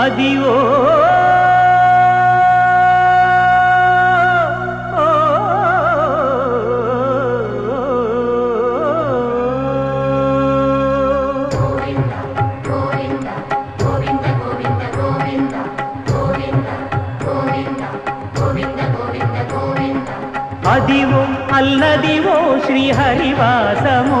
అది ఓ అదివో అల్లదివో శ్రీహరివాసము.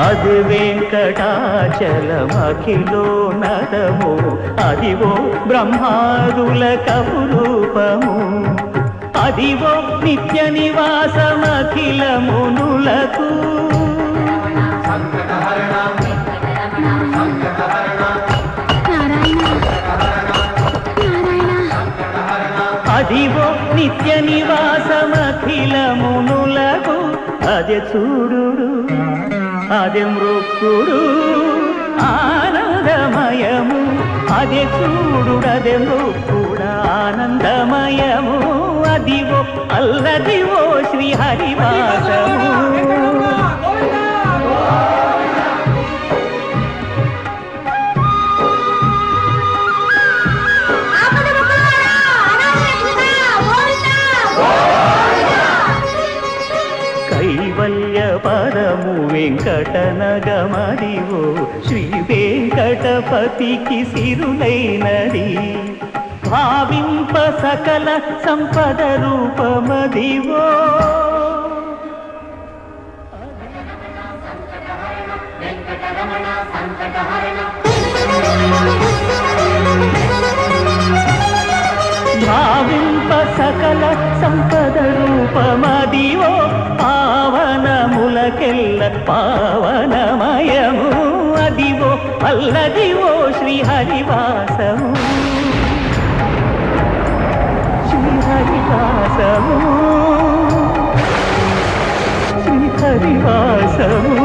అది వెంకటాచలమఖిలో నదము అదివో బ్రహ్మాదుల కపురూపము. అదివో నిత్య నివాసమఖిల మునులకు అదివో నిత్య నివాసమఖిల మునులకు అదే చూడు అదే మృక్కుడు ఆనందమయము. అదే చూడు అదే మృక్కుడు ఆనందమయము. అదివో అల్లదివో శ్రీహరివాసము. కైవల్య పదము వెంకటనగమదివో శ్రీ వెంకటపతికి సిరులైనది. భావింప సకల సంపద రూపమదివో. భావింప సకల సంపద రూపమదివో. పావనములకెల్ల పావనమయము. అదివో అల్లదివో శ్రీహరివాసము. శ్రీహరివాసము. శ్రీహరివాసము.